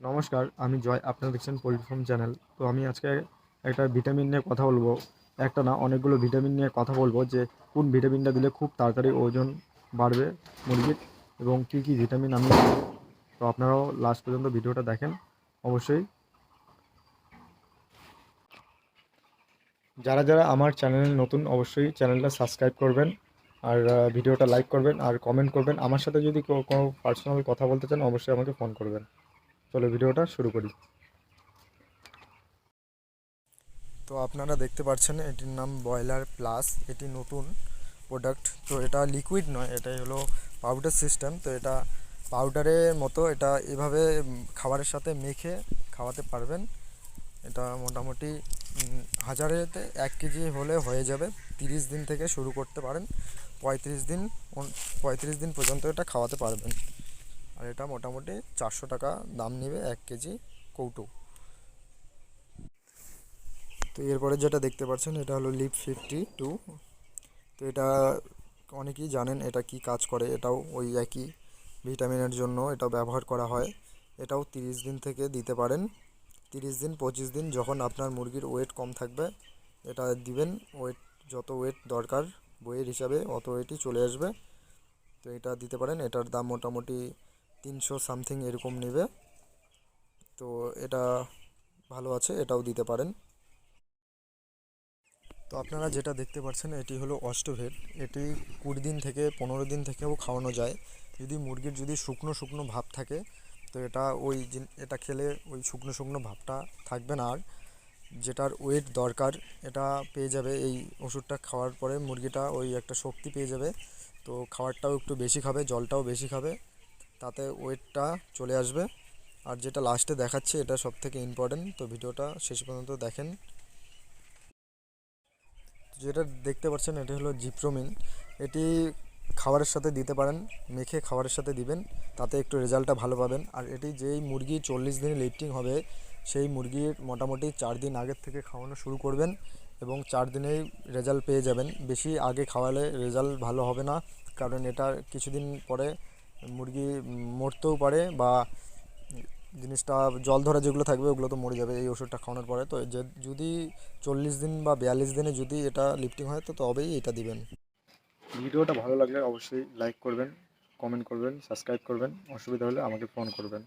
নমস্কার, আমি জয়, আপনারা দেখছেন পোলট্রি ফার্ম চ্যানেল তো আমি আজকে একটা ভিটামিন নিয়ে কথা বলব। একটা না, অনেকগুলো ভিটামিন নিয়ে কথা বলব যে, কোন ভিটামিনটা দিলে খুব তাড়াতাড়ি ওজন বাড়বে মুরগির এবং কী কী ভিটামিন আমি তো আপনারাও লাস্ট পর্যন্ত ভিডিওটা দেখেন, অবশ্যই। যারা যারা আমার চ্যানেল নতুন, অবশ্যই চ্যানেলটা সাবস্ক্রাইব করবেন আর ভিডিওটা লাইক করবেন আর কমেন্ট করবেন। আমার সাথে যদি কোনো পার্সোনাল কথা বলতে চান, অবশ্যই আমাকে ফোন করবেন। চলো ভিডিওটা শুরু করি। তো আপনারা দেখতে পাচ্ছেন, এটির নাম বয়লার প্লাস। এটি নতুন প্রোডাক্ট তো এটা লিকুইড নয়, এটাই হলো পাউডার সিস্টেম তো এটা পাউডারের মতো এটা এভাবে খাবারের সাথে মেখে খাওয়াতে পারবেন। এটা মোটামুটি হাজারেতে এক কেজি হলে হয়ে যাবে। তিরিশ দিন থেকে শুরু করতে পারেন। পঁয়ত্রিশ দিন পঁয়ত্রিশ দিন পর্যন্ত এটা খাওয়াতে পারবেন। আর এটা মোটামুটি চারশো টাকা দাম নেবে এক কেজি কৌটো। তো এরপরে যেটা দেখতে পাচ্ছেন, এটা হলো লিপ ফিফটি টু তো এটা অনেকেই জানেন এটা কি কাজ করে, এটাও ওই একই ভিটামিনের জন্য এটা ব্যবহার করা হয়। এটাও তিরিশ দিন থেকে দিতে পারেন। তিরিশ দিন, পঁচিশ দিন যখন আপনার মুরগির ওয়েট কম থাকবে, এটা দিবেন। ওয়েট, যত ওয়েট দরকার, বইয়ের হিসাবে অত ওয়েটই চলে আসবে। তো এটা দিতে পারেন। এটার দাম মোটামুটি তিনশো সামথিং এরকম নেবে। তো এটা ভালো আছে, এটাও দিতে পারেন। তো আপনারা যেটা দেখতে পাচ্ছেন, এটি হলো অষ্টভেট। এটি কুড়ি দিন থেকে পনেরো দিন থেকেও খাওয়ানো যায়। যদি মুরগির যদি শুকনো শুকনো ভাব থাকে, তো এটা ওই এটা খেলে ওই শুকনো শুকনো ভাবটা থাকবে না। আর যেটার ওয়েট দরকার, এটা পেয়ে যাবে। এই ওষুধটা খাওয়ার পরে মুরগিটা ওই একটা শক্তি পেয়ে যাবে। তো খাবারটাও একটু বেশি খাবে, জলটাও বেশি খাবে। তাতে ওয়েটটা চলে আসবে। আর যেটা লাস্টে দেখাচ্ছে, এটা সব থেকে ইম্পর্টেন্ট তো ভিডিওটা শেষ পর্যন্ত দেখেন। যেটা দেখতে পাচ্ছেন, এটা হলো জিপ্রোমিন। এটি খাবারের সাথে দিতে পারেন, মেখে খাবারের সাথে দিবেন, তাতে একটু রেজাল্টটা ভালো পাবেন। আর এটি যেই মুরগি চল্লিশ দিনে লিফটিং হবে, সেই মুরগির মোটামুটি চার দিন আগের থেকে খাওয়ানো শুরু করবেন এবং চার দিনেই রেজাল্ট পেয়ে যাবেন। বেশি আগে খাওয়ালে রেজাল্ট ভালো হবে না, কারণ এটা কিছুদিন পরে মুরগি মরতেও পারে বা জিনিসটা জল ধরা যেগুলো থাকবে ওগুলো তো মরে যাবে এই ওষুধটা খাওয়ানোর পরে। তো যদি চল্লিশ দিন বা বিয়াল্লিশ দিনে যদি এটা লিফটিং হয়, তো তবেই এটা দিবেন। ভিডিওটা ভালো লাগলে অবশ্যই লাইক করবেন কমেন্ট করবেন সাবস্ক্রাইব করবেন। অসুবিধা হলে আমাকে ফোন করবেন।